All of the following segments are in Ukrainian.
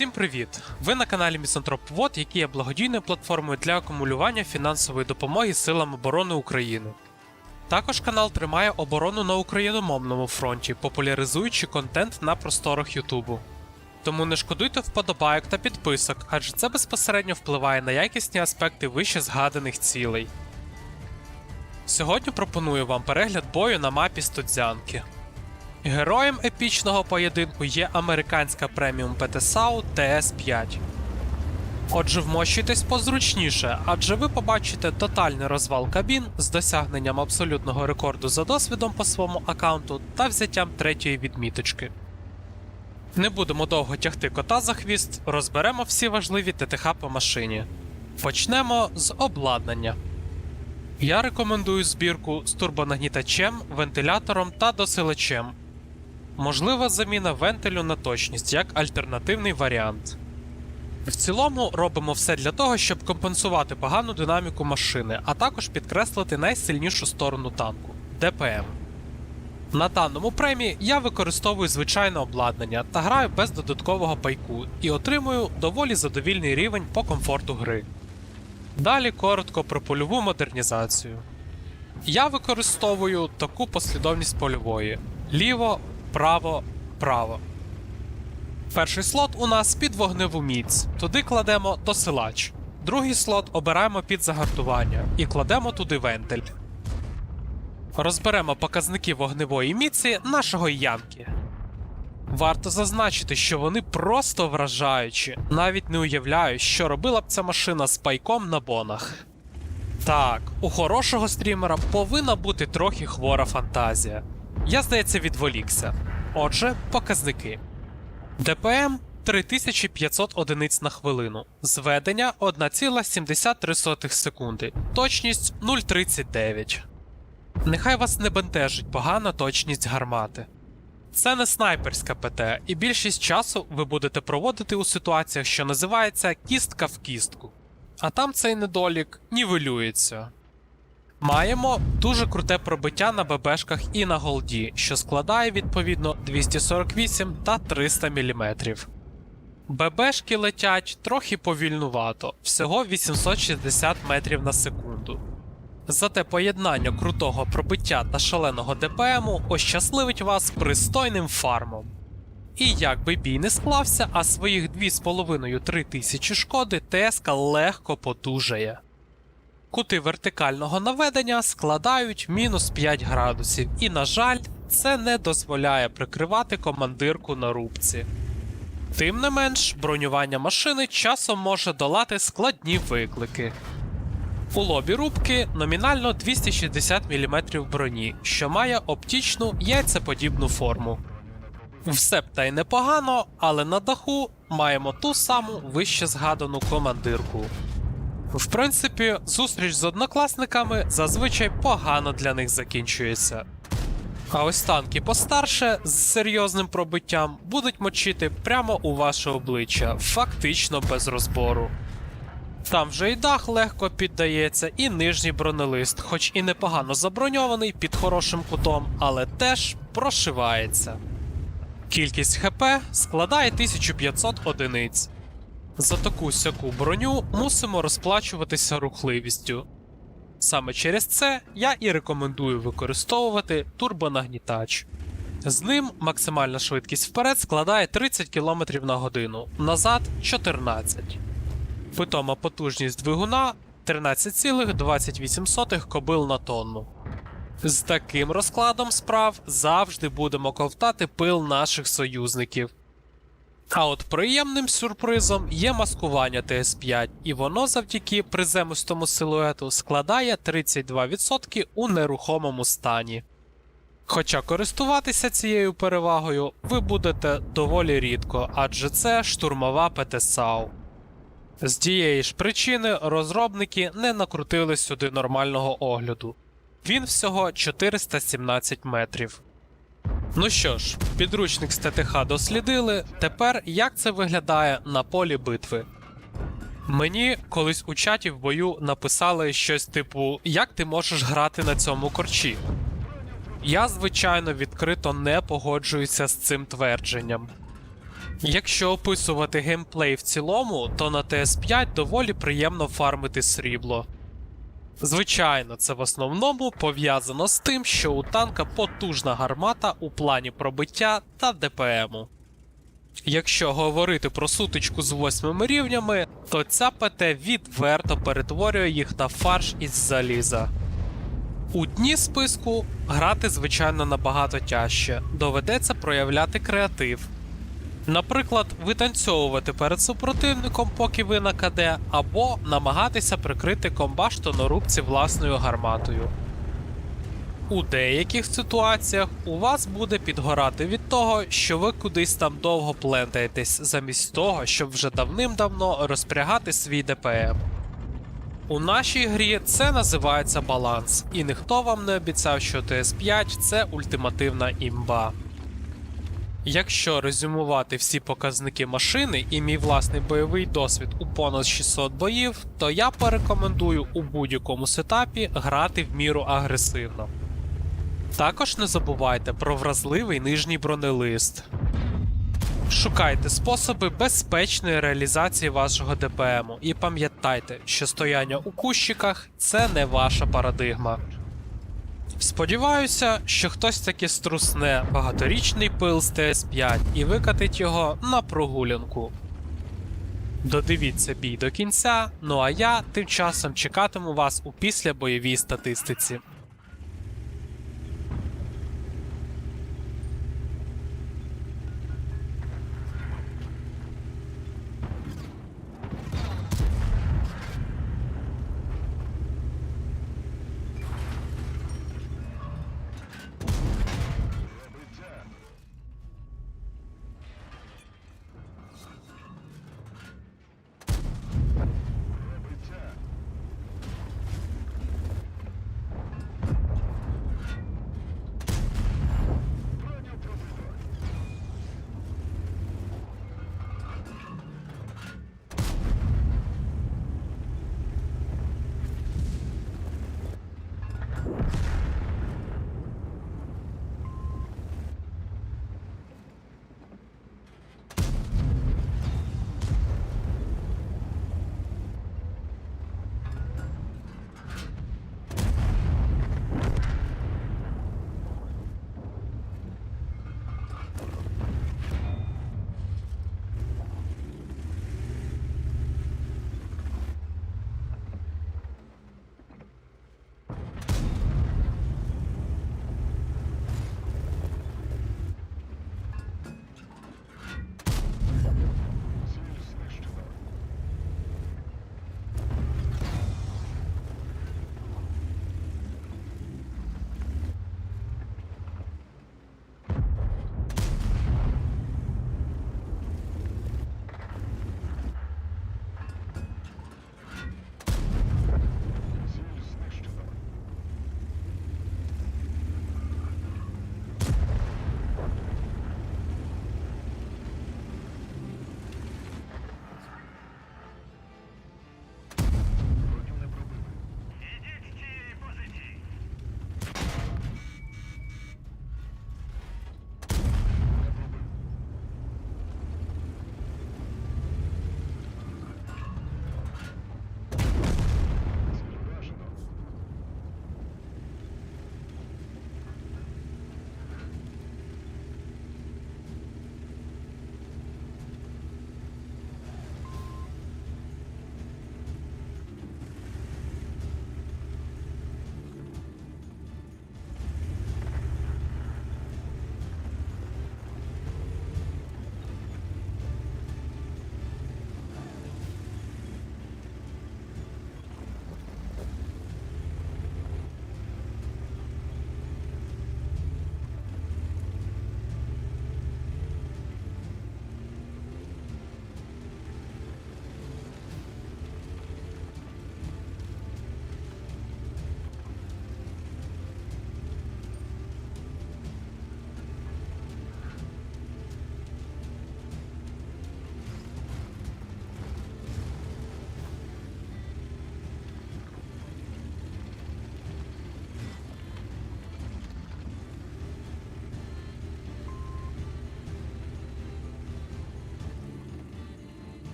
Всім привіт! Ви на каналі Місантроп Вод, який є благодійною платформою для акумулювання фінансової допомоги силам оборони України. Також канал тримає оборону на україномовному фронті, популяризуючи контент на просторах Ютубу. Тому не шкодуйте вподобайок та підписок, адже це безпосередньо впливає на якісні аспекти вище згаданих цілей. Сьогодні пропоную вам перегляд бою на мапі Студзянки. Героєм епічного поєдинку є американська преміум ПТСАУ ТС-5. Отже, вмощуйтесь позручніше, адже ви побачите тотальний розвал кабін з досягненням абсолютного рекорду за досвідом по своєму аккаунту та взяттям третьої відміточки. Не будемо довго тягти кота за хвіст, розберемо всі важливі ТТХ по машині. Почнемо з обладнання. Я рекомендую збірку з турбонагнітачем, вентилятором та досилачем. Можлива заміна вентилю на точність як альтернативний варіант. В цілому робимо все для того, щоб компенсувати погану динаміку машини, а також підкреслити найсильнішу сторону танку ДПМ. На даному премі я використовую звичайне обладнання та граю без додаткового пайку і отримую доволі задовільний рівень по комфорту гри. Далі коротко про польову модернізацію. Я використовую таку послідовність польової: ліво, право, право. Перший слот у нас під вогневу міць. Туди кладемо досилач. Другий слот обираємо під загартування і кладемо туди вентиль. Розберемо показники вогневої міці нашого Янки. Варто зазначити, що вони просто вражаючі. Навіть не уявляю, що робила б ця машина з пайком на бонах. Так, у хорошого стрімера повинна бути трохи хвора фантазія. Я, здається, відволікся. Отже, показники. ДПМ 3500 одиниць на хвилину, зведення 1,73 секунди, точність 0,39. Нехай вас не бентежить погана точність гармати. Це не снайперська ПТ, і більшість часу ви будете проводити у ситуаціях, що називається кістка в кістку. А там цей недолік нівелюється. Маємо дуже круте пробиття на ББшках і на голді, що складає відповідно 248 та 300 мм. ББшки летять трохи повільнувато, всього 860 метрів на секунду. Зате поєднання крутого пробиття та шаленого ДПМу ощасливить вас пристойним фармом. І як би бій не склався, а своїх 2,5-3 тисячі шкоди ТСК легко потужає. Кути вертикального наведення складають мінус 5 градусів, і, на жаль, це не дозволяє прикривати командирку на рубці. Тим не менш, бронювання машини часом може долати складні виклики. У лобі рубки номінально 260 мм броні, що має оптичну яйцеподібну форму. Все б та й непогано, але на даху маємо ту саму вище згадану командирку. В принципі, зустріч з однокласниками зазвичай погано для них закінчується. А ось танки постарше з серйозним пробиттям будуть мочити прямо у ваше обличчя, фактично без розбору. Там вже і дах легко піддається, і нижній бронелист, хоч і непогано заброньований під хорошим кутом, але теж прошивається. Кількість ХП складає 1500 одиниць. За таку сяку броню мусимо розплачуватися рухливістю. Саме через це я і рекомендую використовувати турбонагнітач. З ним максимальна швидкість вперед складає 30 км на годину, назад 14. Питома потужність двигуна 13,28 кобил на тонну. З таким розкладом справ завжди будемо ковтати пил наших союзників. А от приємним сюрпризом є маскування ТС5, і воно завдяки приземистому силуету складає 32% у нерухомому стані. Хоча користуватися цією перевагою ви будете доволі рідко, адже це штурмова ПТСАУ. З тієї ж причини розробники не накрутили сюди нормального огляду. Він всього 417 метрів. Ну що ж, підручник з ТТХ дослідили. Тепер як це виглядає на полі битви? Мені колись у чаті в бою написали щось типу: Як ти можеш грати на цьому корчі? Я, звичайно, відкрито не погоджуюся з цим твердженням. Якщо описувати геймплей в цілому, то на TS5 доволі приємно фармити срібло. Звичайно, це в основному пов'язано з тим, що у танка потужна гармата у плані пробиття та ДПМу. Якщо говорити про сутичку з восьмими рівнями, то ця ПТ відверто перетворює їх на фарш із заліза. У дні списку грати, звичайно, набагато тяжче, доведеться проявляти креатив. Наприклад, витанцьовувати перед супротивником, поки ви на КД, або намагатися прикрити комбашту на рубці власною гарматою. У деяких ситуаціях у вас буде підгорати від того, що ви кудись там довго плентаєтесь, замість того, щоб вже давним-давно розпрягати свій ДПМ. У нашій грі це називається баланс, і ніхто вам не обіцяв, що TS5 це ультимативна імба. Якщо резюмувати всі показники машини і мій власний бойовий досвід у понад 600 боїв, то я порекомендую у будь-якому сетапі грати в міру агресивно. Також не забувайте про вразливий нижній бронелист. Шукайте способи безпечної реалізації вашого ДПМу і пам'ятайте, що стояння у кущиках це не ваша парадигма. Сподіваюся, що хтось таки струсне багаторічний пил з ТС5 і викатить його на прогулянку. Додивіться бій до кінця, ну а я тим часом чекатиму вас у післябойовій статистиці.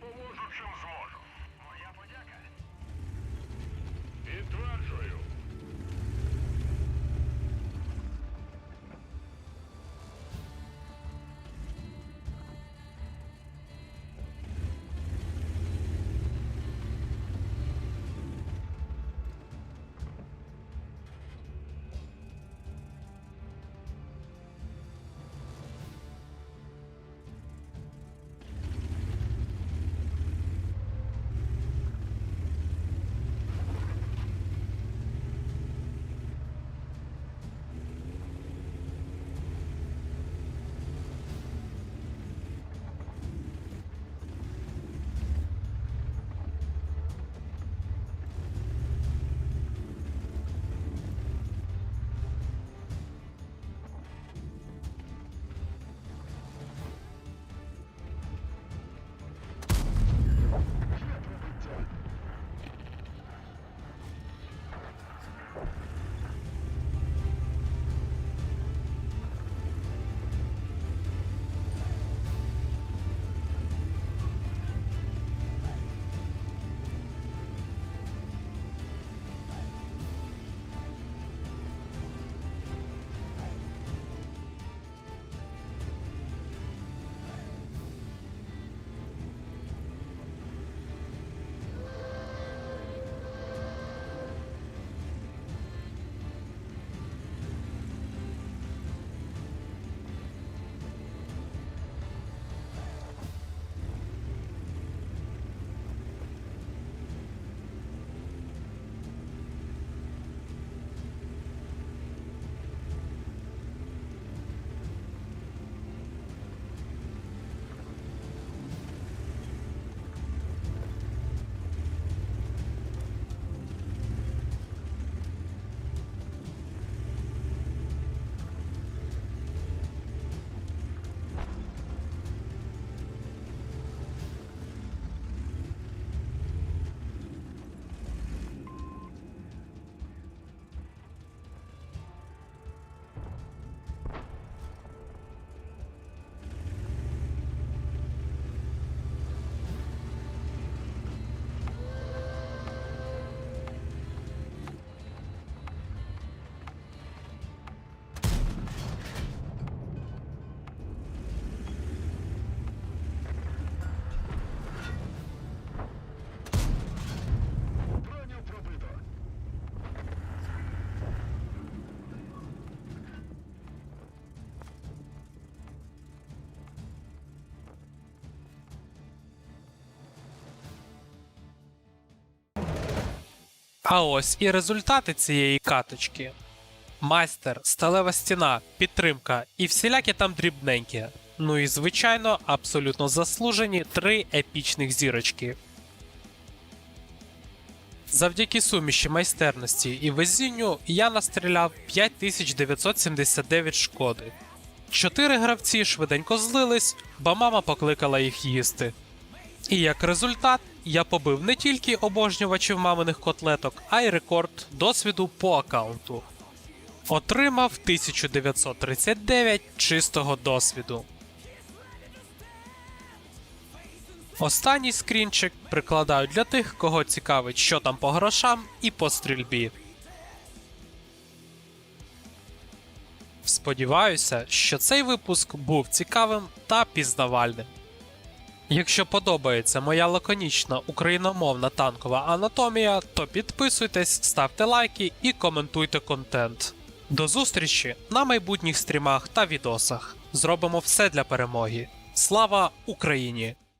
По воздухе взвод! А ось і результати цієї каточки. Майстер, сталева стіна, підтримка і всілякі там дрібненькі. Ну і звичайно, абсолютно заслужені три епічних зірочки. Завдяки суміші майстерності і везінню я настріляв 5979 шкоди. Чотири гравці швиденько злились, бо мама покликала їх їсти. І як результат, я побив не тільки обожнювачів маминих котлеток, а й рекорд досвіду по аккаунту. Отримав 1939 чистого досвіду. Останній скрінчик прикладаю для тих, кого цікавить, що там по грошам і по стрільбі. Сподіваюся, що цей випуск був цікавим та пізнавальним. Якщо подобається моя лаконічна україномовна танкова анатомія, то підписуйтесь, ставте лайки і коментуйте контент. До зустрічі на майбутніх стрімах та відосах. Зробимо все для перемоги. Слава Україні!